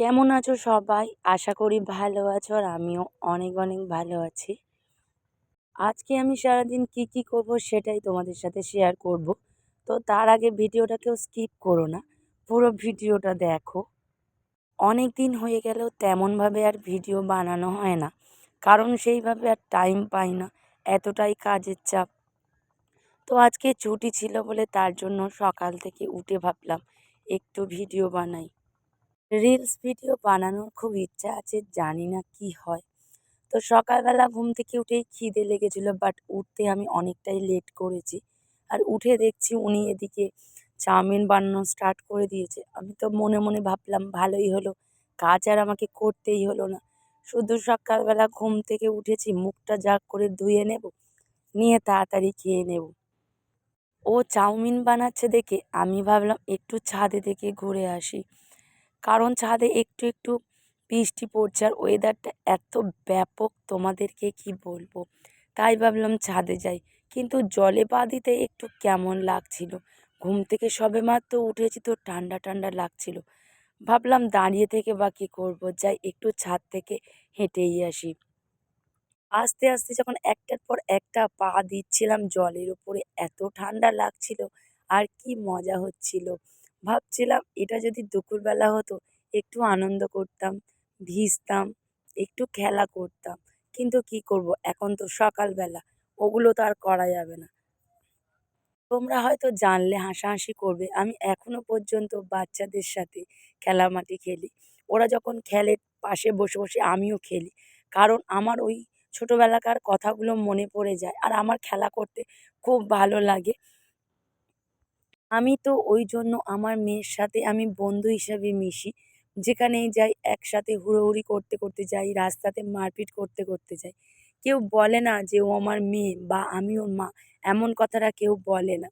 কেমন আছো সবাই? আশা করি ভালো আছো আর আমিও অনেক অনেক ভালো আছি। আজকে আমি সারাদিন কি কি করব সেটাই তোমাদের সাথে শেয়ার করব। তো তার আগে ভিডিওটা কেউ স্কিপ করো না, পুরো ভিডিওটা দেখো। অনেক দিন হয়ে গেলেও তেমনভাবে আর ভিডিও বানানো হয় না, কারণ সেইভাবে আর টাইম পাই না, এতটাই কাজের চাপ। তো আজকে ছুটি ছিল বলে তার জন্য সকাল থেকে উঠে ভাবলাম, একটু ভিডিও বানাই। রিলস ভিডিও বানানোর খুব ইচ্ছা আছে, জানি না কি হয়। তো সকালবেলা ঘুম থেকে উঠেই খিদে লেগেছিলো বাট উঠতে আমি অনেকটাই লেট করেছি। আর উঠে দেখছি উনি এদিকে চাউমিন বানানো স্টার্ট করে দিয়েছে। আমি তো মনে মনে ভাবলাম, ভালোই হলো। কাজ আর আমাকে করতেই হলো না। শুধু সকালবেলা ঘুম থেকে উঠেছি, মুখটা জাগ করে ধুয়ে নেব, নিয়ে তাড়াতাড়ি খেয়ে নেব। ও চাউমিন বানাচ্ছে দেখে আমি ভাবলাম, একটু ছাদে থেকে ঘুরে আসি। কারণ ছাদে একটু একটু বৃষ্টি পড়ছে আর ওয়েদারটা এত ব্যাপক তোমাদেরকে কি বলব? তাই ভাবলাম ছাদে যাই। কিন্তু জলে পা দিতে একটু কেমন লাগছিল? ঘুম থেকে সবে মাত্র উঠেছি তো ঠান্ডা ঠান্ডা লাগছিল। ভাবলাম দাঁড়িয়ে থেকে বা কী করব? যাই একটু ছাদ থেকে হেঁটেই আসি। আস্তে আস্তে যখন একটার পর একটা পা দিচ্ছিলাম, জলের উপরে এত ঠান্ডা লাগছিল, আর কি মজা হচ্ছিল। ভাবছিলাম এটা যদি দুপুরবেলা হতো, একটু আনন্দ করতাম, ভিজতাম, একটু খেলা করতাম। কিন্তু কি করব? এখন তো সকালবেলা, ওগুলো তো আর করা যাবে না। তোমরা হয়তো জানলে, হাসাহাসি করবে। আমি এখনও পর্যন্ত বাচ্চাদের সাথে খেলা খেলামাটি খেলি। ওরা যখন খেলে, পাশে বসে বসে আমিও খেলি। কারণ আমার ওই ছোটোবেলাকার কথাগুলো মনে পড়ে যায়। আর আমার খেলা করতে খুব ভালো লাগে। আমি তো ওই জন্য আমার মেয়ের সাথে আমি বন্ধু হিসাবে মিশি। যেখানেই যাই একসাথে হুড়োহুড়ি করতে করতে যাই, রাস্তাতে মারপিট করতে করতে যাই। কেউ বলে না যে ও আমার মেয়ে বা আমি ওর মা। এমন কথাটা কেউ বলে না।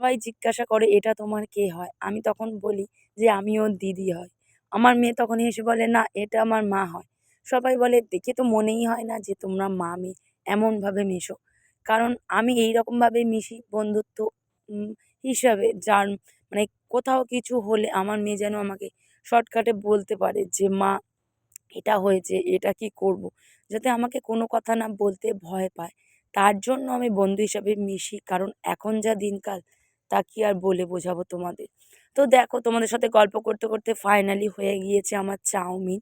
সবাই জিজ্ঞাসা করে, এটা তোমার কে হয়? আমি তখন বলি যে, আমি ওর দিদি হয়। আমার মেয়ে তখন এসে বলে, না, এটা আমার মা হয়। সবাই বলে, দেখে তো মনেই হয় না যে তোমরা মা, মেয়ে। এমনভাবে মেশো। কারণ আমি এই রকমভাবে মিশি বন্ধুত্ব হিসাবে যার মানে কোথাও কিছু হলে আমার মেয়ে যেন আমাকে শর্টকাটে বলতে পারে যে, মা, এটা হয়েছে, এটা কি করব। যাতে আমাকে কোনো কথা না বলতে ভয় পায়। তার জন্য আমি বন্ধু হিসাবে মিশি, কারণ এখন যা দিনকাল, তা কি আর বলে বোঝাবো তোমাদের? তো দেখো, তোমাদের সাথে গল্প করতে করতে ফাইনালি হয়ে গিয়েছে আমার চাউমিন।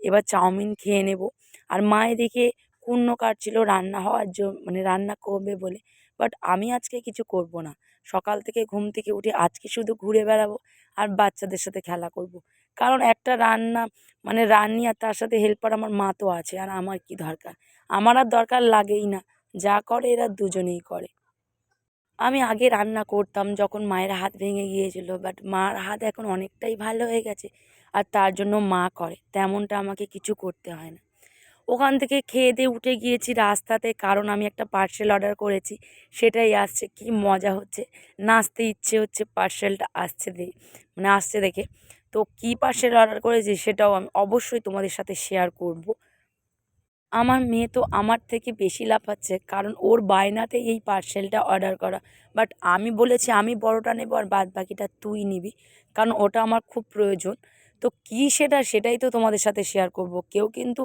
এবার চাউমিন খেয়ে নেব। আর মা এদিকে কুন্ন কাটছিল রান্না হওয়ার জন্য মানে রান্না করবে বলে। বাট আমি আজকে কিছু করব না। সকাল থেকে ঘুম থেকে উঠে আজকে শুধু ঘুরে বেড়াবো আর বাচ্চাদের সাথে খেলা করব। কারণ একটা রান্না মানে রান্নি আর তার সাথে হেল্পার আমার মা তো আছে আর আমার কি দরকার? আমার আর দরকার লাগেই না। যা করে এরা দুজনেই করে। আমি আগে রান্না করতাম যখন মায়ের হাত ভেঙে গিয়েছিল বাট মার হাত এখন অনেকটাই ভালো হয়ে গেছে। আর তার জন্য মা করে। তেমনটা আমাকে কিছু করতে হয় না। ওখান থেকে খেয়ে দিয়ে উঠে গিয়েছি রাস্তাতে, কারণ আমি একটা পার্সেল অর্ডার করেছি, সেটাই আসছে, কি মজা হচ্ছে। নাচতে ইচ্ছে হচ্ছে পার্সেলটা আসছে দেখে মানে আসছে দেখে। তো কী পার্সেল অর্ডার করেছি সেটাও আমি অবশ্যই তোমাদের সাথে শেয়ার করব। আমার মেয়ে তো আমার থেকে বেশি লাফাচ্ছে, কারণ ওর বায়নাতে এই পার্সেলটা অর্ডার করা। বাট আমি বলেছি, আমি বড়টা নেব আর বাদ বাকিটা তুই নিবি, কারণ ওটা আমার খুব প্রয়োজন। তো কী সেটা, সেটাই তো তোমাদের সাথে শেয়ার করব। কেউ কিন্তু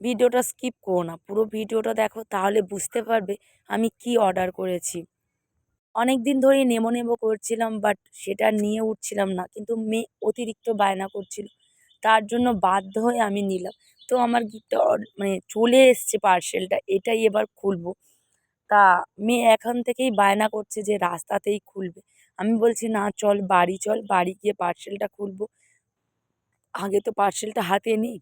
ভিডিওটা স্কিপ করো না। পুরো ভিডিওটা দেখো, তাহলে বুঝতে পারবে আমি কি অর্ডার করেছি। অনেক দিন ধরেই নেমো নেমো করছিলাম বাট সেটা নিয়ে উঠছিলাম না, কিন্তু মেয়ে অতিরিক্ত বায়না করছিল। তার জন্য বাধ্য হয়ে আমি নিলাম। তো আমার গিফটটা মানে চলে এসছে পার্সেলটা এটাই এবার খুলবো। তা মেয়ে এখন থেকেই বায়না করছে যে রাস্তাতেই খুলবে। আমি বলছি, না, চল, বাড়ি চল, বাড়ি গিয়ে পার্সেলটা খুলবো। আগে তো পার্সেলটা হাতে নিই।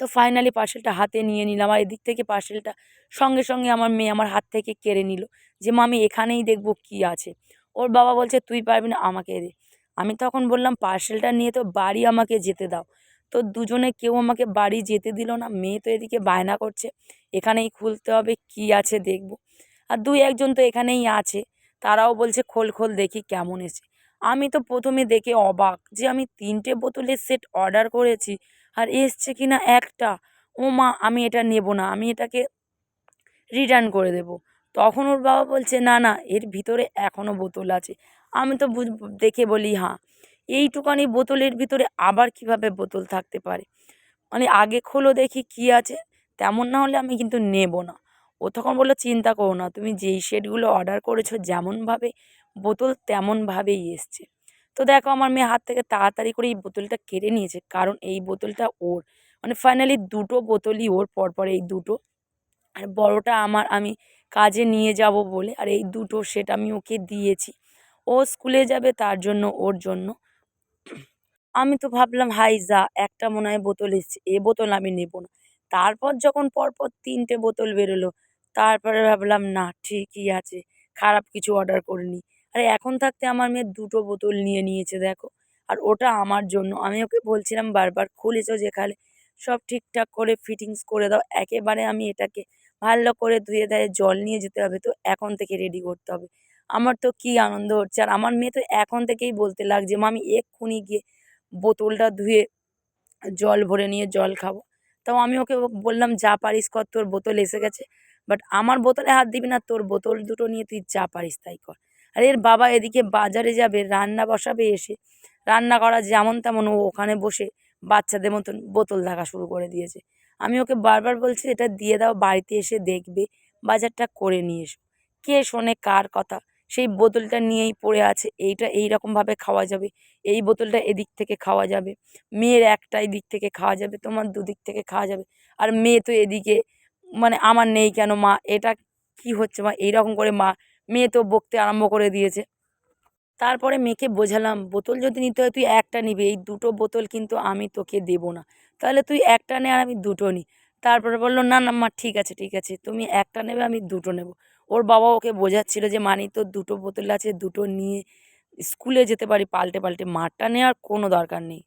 তো ফাইনালি পার্সেলটা হাতে নিয়ে নিলাম। আর এদিক থেকে পার্সেলটা সঙ্গে সঙ্গে আমার মেয়ে আমার হাত থেকে কেড়ে নিল যে মা আমি এখানেই দেখব কী আছে। ওর বাবা বলছে, তুই পারবি না, আমাকে দে। আমি তখন বললাম পার্সেলটা নিয়ে তো বাড়ি আমাকে যেতে দাও। তো দুজনে কেউ আমাকে বাড়ি যেতে দিল না, মেয়ে তো এদিকে বায়না করছে, এখানেই খুলতে হবে, কি আছে দেখব। আর দুই একজন তো এখানেই আছে, তারাও বলছে, খোল খোল, দেখি কেমন এসে। আমি তো প্রথমে দেখে অবাক যে, আমি তিনটে বোতলের সেট অর্ডার করেছি আর এসছে কি না একটা, ও মা, আমি এটা নেব না, আমি এটাকে রিটার্ন করে দেব। তখন ওর বাবা বলছে, না না, এর ভিতরে এখনও বোতল আছে। আমি তো দেখে বলি হ্যাঁ এইটুকানি বোতলের ভিতরে আবার কীভাবে বোতল থাকতে পারে? মানে আগে খোলো, দেখি কী আছে, তেমন না হলে আমি কিন্তু নেব না। ও তখন বলল, চিন্তা করো না, তুমি যেই শেডগুলো অর্ডার করেছ, যেমনভাবে, বোতল তেমনভাবেই এসছে। তো দেখো আমার মেয়ে হাত থেকে তাড়াতাড়ি করে এই বোতলটা কেড়ে নিয়েছে, কারণ এই বোতলটা ওর। মানে ফাইনালি দুটো বোতলই ওর, পরপর এই দুটো। আর বড়টা আমার, আমি কাজে নিয়ে যাব বলে, আর এই দুটো সেট আমি ওকে দিয়েছি। ও স্কুলে যাবে তার জন্য, ওর জন্য। আমি তো ভাবলাম, হাই যা, একটা মনে হয় বোতল এসছে, এ বোতল আমি নেব না। তারপর যখন পরপর তিনটে বোতল বেরোলো, তারপরে ভাবলাম, না, ঠিকই আছে, খারাপ কিছু অর্ডার করিনি। আরে এখন থাকতে আমার মেয়ে দুটো বোতল নিয়ে নিয়েছে, দেখো। আর ওটা আমার জন্য। আমি ওকে বলছিলাম, বারবার খুলেছো যেখানে সব ঠিকঠাক করে ফিটিংস করে দাও। একেবারে আমি এটাকে ভালো করে ধুয়ে দেয় জল নিয়ে যেতে হবে তো, এখন থেকে রেডি করতে হবে। আমার তো কী আনন্দ হচ্ছে। আর আমার মেয়ে তো এখন থেকেই বলতে লাগছে, মামি, এক্ষুনি গিয়ে বোতলটা ধুয়ে জল ভরে নিয়ে জল খাব। তাও আমি ওকে বললাম, যা পারিস কর, তোর বোতল এসে গেছে। বাট আমার বোতলে হাত দিবি না, তোর বোতল দুটো নিয়ে তুই যা পারিস তাই কর। আর এর বাবা এদিকে বাজারে যাবে, রান্না বসাবে এসে। রান্না করা যেমন তেমন ও ওখানে বসে বাচ্চাদের মতন বোতল দেখা শুরু করে দিয়েছে। আমি ওকে বারবার বলছি, এটা দিয়ে দাও, বাড়িতে এসে দেখবে, বাজারটা করে নিয়ে এসো। কে শোনে, কার কথা? সেই বোতলটা নিয়েই পড়ে আছে, এইটা এই রকমভাবে খাওয়া যাবে, এই বোতলটা এদিক থেকে খাওয়া যাবে, মেয়ের একটা দিক থেকে খাওয়া যাবে, তোমার দুদিক থেকে খাওয়া যাবে, আর মেয়ে তো এদিকে মানে আমার নেই কেন মা? এটা কি হচ্ছে মা? এইরকম করে মা মেয়ে তো বকতে আরম্ভ করে দিয়েছে। তারপরে মেয়েকে বোঝালাম, বোতল যদি নিতে হয় তুই একটা নিবি, এই দুটো বোতল কিন্তু আমি তোকে দেবো না। তাহলে তুই একটা নে আর আমি দুটো নিই তারপরে বলল, না না, মা, ঠিক আছে ঠিক আছে, তুমি একটা নেবে, আমি দুটো নেব। ওর বাবা ওকে বোঝাচ্ছিল যে, মানি তো দুটো বোতল আছে, দুটো নিয়ে স্কুলে যেতে পারি, পাল্টে পাল্টে মারটা নেওয়ার কোনো দরকার নেই।